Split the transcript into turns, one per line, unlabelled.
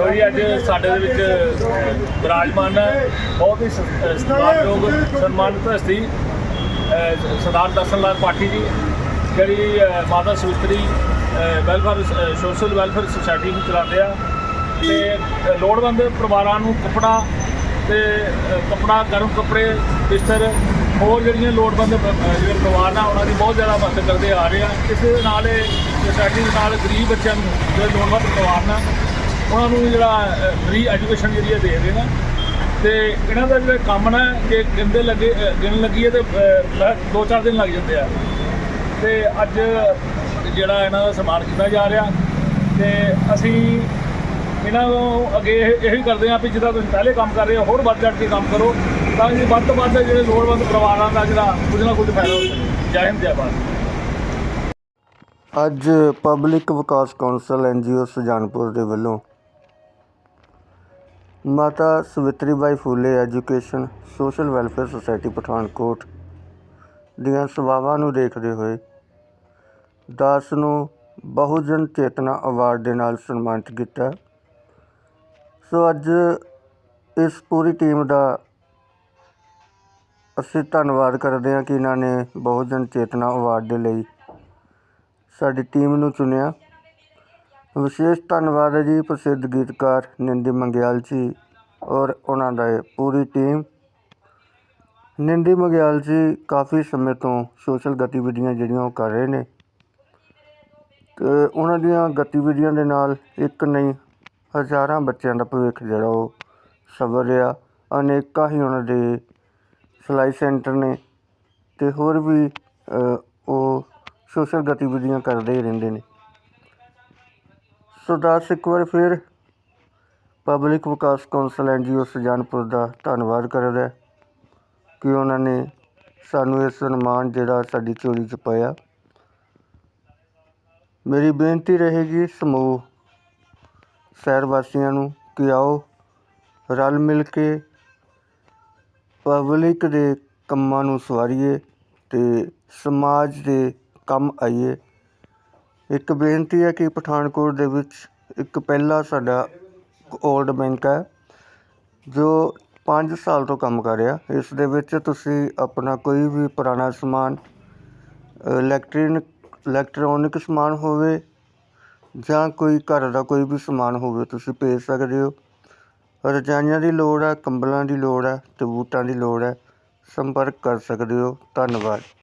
ਲੋ ਜੀ ਅੱਜ ਸਾਡੇ ਦੇ ਵਿੱਚ ਅਹ, ਵਿਰਾਜਮਾਨ ਹੈ। ਬਹੁਤ ਹੀ ਸ- ਅਹ, ਸਤਿਕਾਰਯੋਗ ਸਨਮਾਨਿਤ ਹਸਤੀ ਸਰਦਾਰ ਦਰਸ਼ਨ ਲਾਲ ਪਾਠੀ ਜੀ ਜਿਹੜੀ ਮਾਤਾ ਸੁਤਰੀ ਵੈਲਫੇਅਰ ਸੋਸ਼ਲ ਵੈਲਫੇਅਰ ਸੁਸਾਇਟੀ ਨੂੰ ਚਲਾਉਂਦੇ ਆ। ਤੇ ਲੋੜਵੰਦ ਪਰਿਵਾਰਾਂ ਨੂੰ ਕੱਪੜਾ ਤੇ ਅਹ, ਕੱਪੜਾ ਗਰਮ ਕੱਪੜੇ ਬਿਸਤਰ ਹੋਰ ਜਿਹੜੀਆਂ ਲੋੜਵੰਦ ਜਿਹੜੇ ਪਰਿਵਾਰ ਆ ਉਹਨਾਂ ਦੀ ਬਹੁਤ ਜ਼ਿਆਦਾ ਮਦਦ ਕਰਦੇ ਆ ਰਹੇ ਆ। ਇਸ ਨਾਲ ਇਹ ਸੋਸਾਇਟੀ ਦੇ ਨਾਲ ਗਰੀਬ ਬੱਚਿਆਂ ਨੂੰ ਜਿਹੜੇ ਲੋੜਵੰਦ ਪਰਿਵਾਰ ਨੇ ਉਹਨਾਂ ਨੂੰ ਜਿਹੜਾ ਫ੍ਰੀ ਐਜੂਕੇਸ਼ਨ ਜਿਹੜੀ ਹੈ ਦੇ ਰਹੇ ਨੇ। ਤੇ ਇਹਨਾਂ ਦਾ ਜਿਹੜਾ ਕੰਮ ਨਾ ਕਿ ਗਿਣਦੇ ਲੱਗੇ ਗਿਣ ਲੱਗੀਏ ਤੇ ਅਹ, ਮੈਂ ਦੋ ਚਾਰ ਦਿਨ ਲੱਗ ਜਾਂਦੇ ਆ। ਤੇ ਅੱਜ ਜਿਹੜਾ ਇਹਨਾਂ ਦਾ ਸਨਮਾਨ ਕੀਤਾ ਜਾ ਰਿਹਾ ਤੇ ਅਸੀਂ ਇਹਨਾਂ ਨੂੰ ਅੱਗੇ ਇਹ ਇਹੀ ਕਰਦੇ ਹਾਂ ਵੀ ਜਿੱਦਾਂ ਤੁਸੀਂ ਪਹਿਲੇ ਕੰਮ ਕਰ ਰਹੇ ਹੋ ਹੋਰ ਵੱਧ ਚੜ੍ਹ ਕੇ ਕੰਮ ਕਰੋ ਤਾਂ ਕਿ ਵੱਧ ਤੋਂ ਵੱਧ ਜਿਹੜੇ ਲੋੜਵੰਦ ਪਰਿਵਾਰਾਂ ਦਾ ਜਿਹੜਾ ਕੁਝ ਨਾ ਕੁਝ ਫਾਇਦਾ ਹੋ ਸਕੇ। ਜੈ ਹਿੰਦ ਜੈ ਭਾਰਤ।
ਅੱਜ public Vikas council NGO Sujanpur ਦੇ ਵੱਲੋਂ Mata Savitri Bai Phule education, social welfare society, Pathankot ਦੀਆਂ ਸੇਵਾਵਾਂ ਨੂੰ ਦੇਖਦੇ ਹੋਏ ਦਾਸ ਨੂੰ ਬਹੁਜਨ ਚੇਤਨਾ ਅਵਾਰਡ ਦੇ ਨਾਲ ਸਨਮਾਨਿਤ ਕੀਤਾ। ਸੋ ਅੱਜ ਇਸ ਪੂਰੀ ਟੀਮ ਦਾ ਅਸੀਂ ਧੰਨਵਾਦ ਕਰਦੇ ਹਾਂ ਕਿ ਇਹਨਾਂ ਨੇ ਬਹੁਜਨ ਚੇਤਨਾ ਅਵਾਰਡ ਦੇ ਲਈ ਸਾਡੀ ਟੀਮ ਨੂੰ ਚੁਣਿਆ। ਵਿਸ਼ੇਸ਼ ਧੰਨਵਾਦ ਹੈ ਜੀ ਪ੍ਰਸਿੱਧ ਗੀਤਕਾਰ ਨਿੰਦੀ ਮੰਗਿਆਲ ਜੀ ਔਰ ਉਹਨਾਂ ਦਾ ਪੂਰੀ ਟੀਮ। ਨਿੰਦੀ ਮੰਗਿਆਲ ਜੀ ਕਾਫੀ ਸਮੇਂ ਤੋਂ ਸੋਸ਼ਲ ਗਤੀਵਿਧੀਆਂ ਜਿਹੜੀਆਂ ਉਹ ਕਰ ਰਹੇ ਨੇ ਤੇ ਉਹਨਾਂ ਦੀਆਂ ਗਤੀਵਿਧੀਆਂ ਦੇ ਨਾਲ ਇੱਕ ਨਹੀਂ, ਹਜ਼ਾਰਾਂ ਬੱਚਿਆਂ ਦਾ ਭਵਿੱਖ ਜਿਹੜਾ ਉਹ ਸਵਰ ਰਿਹਾ। ਅਨੇਕਾਂ ਹੀ ਉਹਨਾਂ ਦੇ ਸਿਲਾਈ ਸੈਂਟਰ ਨੇ ਅਤੇ ਹੋਰ ਵੀ ਉਹ ਸੋਸ਼ਲ ਗਤੀਵਿਧੀਆਂ ਕਰਦੇ ਹੀ ਰਹਿੰਦੇ ਨੇ। ਸੋ ਦਾਸ ਇੱਕ ਵਾਰ ਫਿਰ public Vikas council NGO Sujanpur ਦਾ ਧੰਨਵਾਦ ਕਰਦਾ ਕਿ ਉਹਨਾਂ ਨੇ ਸਾਨੂੰ ਇਹ ਸਨਮਾਨ ਜਿਹੜਾ ਸਾਡੀ ਚੋਰੀ 'ਚ ਪਾਇਆ। ਮੇਰੀ ਬੇਨਤੀ ਰਹੇਗੀ ਸਮੂਹ, ਸ਼ਹਿਰ ਵਾਸੀਆਂ ਨੂੰ ਕਿ ਆਓ ਰਲ ਮਿਲ ਕੇ ਪਬਲਿਕ ਦੇ ਕੰਮਾਂ ਨੂੰ ਸਵਾਰੀਏ ਤੇ ਸਮਾਜ ਦੇ ਕੰਮ ਆਈਏ। ਇੱਕ ਬੇਨਤੀ ਹੈ ਕਿ ਪਠਾਨਕੋਟ ਦੇ ਵਿੱਚ ਇੱਕ ਪਹਿਲਾ ਸਾਡਾ ਓਲਡ ਬੈਂਕ ਹੈ, ਜੋ 5 ਸਾਲ ਤੋਂ ਕੰਮ ਕਰ ਰਿਹਾ। ਇਸ ਦੇ ਵਿੱਚ ਤੁਸੀਂ ਆਪਣਾ ਕੋਈ ਵੀ ਪੁਰਾਣਾ ਸਮਾਨ ਇਲੈਕਟ੍ਰਿਕ ਇਲੈਕਟ੍ਰੋਨਿਕ ਸਮਾਨ ਹੋਵੇ ਜਾਂ ਕੋਈ ਘਰ ਦਾ ਕੋਈ ਵੀ ਸਮਾਨ ਹੋਵੇ, ਤੁਸੀਂ ਭੇਜ ਸਕਦੇ ਹੋ। ਰਜਾਈਆਂ ਦੀ ਲੋੜ ਹੈ, ਕੰਬਲਾਂ ਦੀ ਲੋੜ ਹੈ ਤੇ ਬੂਟਾਂ ਦੀ ਲੋੜ ਹੈ। ਸੰਪਰਕ ਕਰ ਸਕਦੇ ਹੋ। ਧੰਨਵਾਦ।